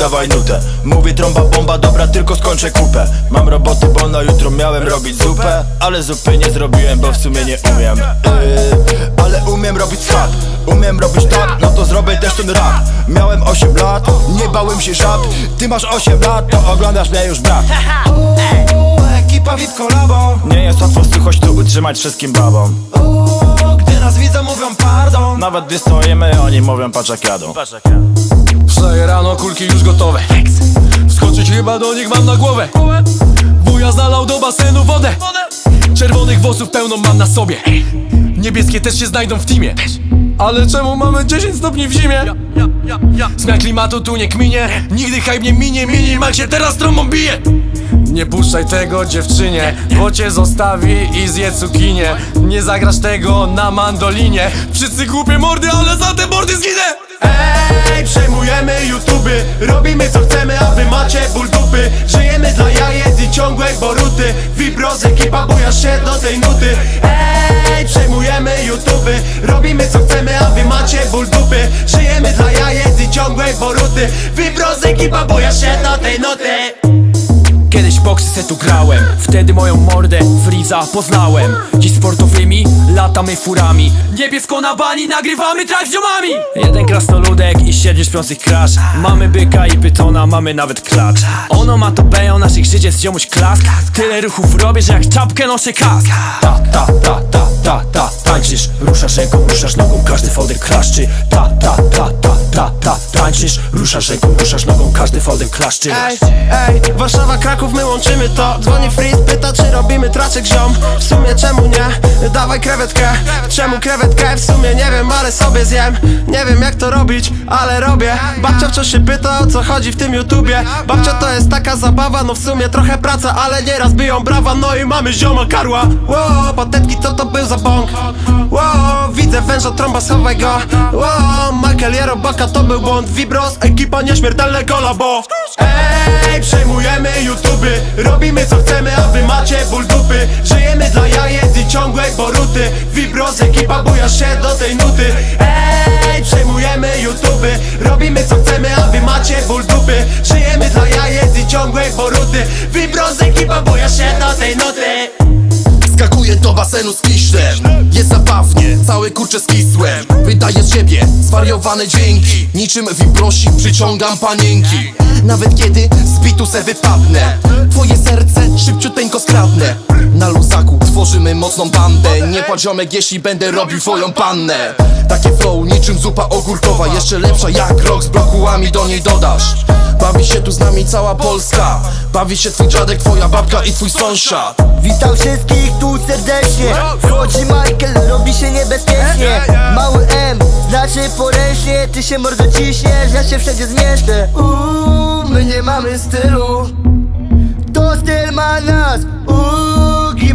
dawaj nutę. Mówię trąba bomba, dobra tylko skończę kupę. Mam roboty, bo na jutro miałem robić zupę Ale zupy nie zrobiłem, bo w sumie nie umiem. Yy, Ale umiem robić schab Umiem robić tak, no to zrobię też ten rap. Miałem 8 lat, nie bałem się żab. Ty masz 8 lat, to oglądasz mnie już brat. Ekipa VIP kolabo Nie jest łatwo słuchość tu utrzymać wszystkim babom Gdy nas widzą mówią pardon. Nawet gdy stoimy, oni mówią patrz jak jadą Wstaję rano, kulki już gotowe. Wskoczyć chyba do nich mam na głowę. Wuja zalał do basenu wodę. Czerwonych włosów pełną mam na sobie. Niebieskie też się znajdą w teamie. Ale czemu mamy 10 stopni w zimie? Zmian klimatu tu nie kminie. Nigdy hype nie minie Minimaxie teraz trąbą bije. Nie puszczaj tego dziewczynie, bo cię zostawi i zje cukinię. Nie zagrasz tego na mandolinie. Wszyscy głupie mordy, ale za te mordy zginę Przejmujemy YouTuby Robimy co chcemy, a wy macie ból dupy. Żyjemy dla jajec i ciągłej boruty. Vibros, ekipa bujasz się do tej nuty. Ej, przejmujemy YouTuby Robimy co chcemy, a wy macie ból dupy. Żyjemy dla jajec i ciągłej boruty. Vibros, ekipa bujasz się do tej nuty. Kiedyś boksy se tu grałem Wtedy moją mordę Friza poznałem. Dziś sportowymi latamy furami. Niebiesko na bani nagrywamy track z ziomami. Jeden krasnoludek i siedmiu śpiących crash Mamy byka i pytona, mamy nawet klacz. Ono ma to beją naszych życie z ziomuś klask. Tyle ruchów robię, że jak czapkę noszę kask. Ta, ta, ta, ta, ta, ta Tańczysz, ruszasz ręką, ruszasz nogą Każdy folder klaszczy Tańczysz, ruszasz ręką, ruszasz nogą Każdy folder klaszczy. Ej, ej, Warszawa, Kraków, my łączymy to. Dzwoni Freeze, pyta czy robimy traczek ziom. W sumie czemu nie? Dawaj krewetkę. Czemu krewetkę? W sumie nie wiem, ale sobie zjem. Nie wiem jak to robić, ale robię. Babcia wciąż się pyta o co chodzi w tym YouTubie. Babcia to jest taka zabawa, no w sumie trochę praca Ale nieraz biją brawa, no i mamy zioma karła. Wow, patetki co to był za bąk? Wow, widzę węża, trąba, schowaj go Wow, Michael Jerobaka to był błąd. Vibros, ekipa nieśmiertelne kolabo. Ej, przejmujemy YouTuby. Robimy co chcemy, a wy macie ból dupy. Żyjemy dla jajec i ciągłej boruty. Vibros, ekipa bujasz się do tej nuty. Ej, przejmujemy YouTuby. Robimy co chcemy, a wy macie ból dupy. Żyjemy dla jajec i ciągłej boruty. Vibros, ekipa bujasz się do tej nuty do basenu z piszczem Jest zabawnie, cały kurczę skisłem Wydaję z siebie zwariowane dźwięki. Niczym wibrosik przyciągam panienki. Nawet kiedy z bitu se wypadnę Twoje serce szybciuteńko skradnę. Na tworzymy mocną bandę. Nie płacz ziomek, jeśli będę robił twoją pannę. Takie flow niczym zupa ogórkowa. Jeszcze lepsza jak rok z brokułami do niej dodasz. Bawi się tu z nami cała Polska. Bawi się twój dziadek, twoja babka i twój sąsiad. Witam wszystkich tu serdecznie. Wchodzi Michael, robi się niebezpiecznie. Mały M, znaczy poręcznie. Ty się mordo ciśniesz, ja się wszędzie zmieszczę. Uuu, my nie mamy stylu. To styl ma nas. Uuu,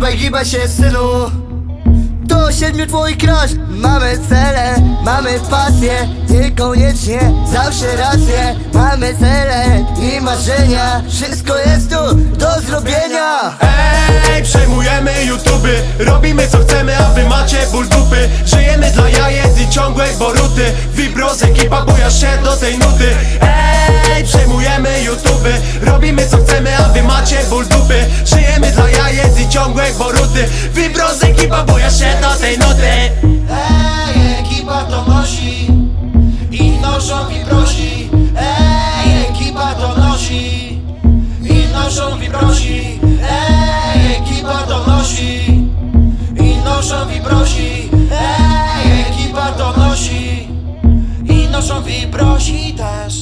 gibaj, gibaj się synu. To siedmiu twoich crush Mamy cele, mamy pasję. Niekoniecznie zawsze rację. Mamy cele i marzenia. Wszystko jest tu do zrobienia. Ej, przejmujemy YouTuby. Robimy co chcemy, a wy macie ból dupy. Żyjemy dla jajec i ciągłej boruty. Vibros, ekipa bujasz się do tej nuty. Ej, boruty Vibros, ekipa bujasz się do tej nuty Ej, ekipa to nosi. I noszą wibrosi Ej, ekipa to nosi. I noszą wibrosi Ej, ekipa to nosi. I noszą wibrosi Ej, ekipa to nosi. I noszą wibrosi też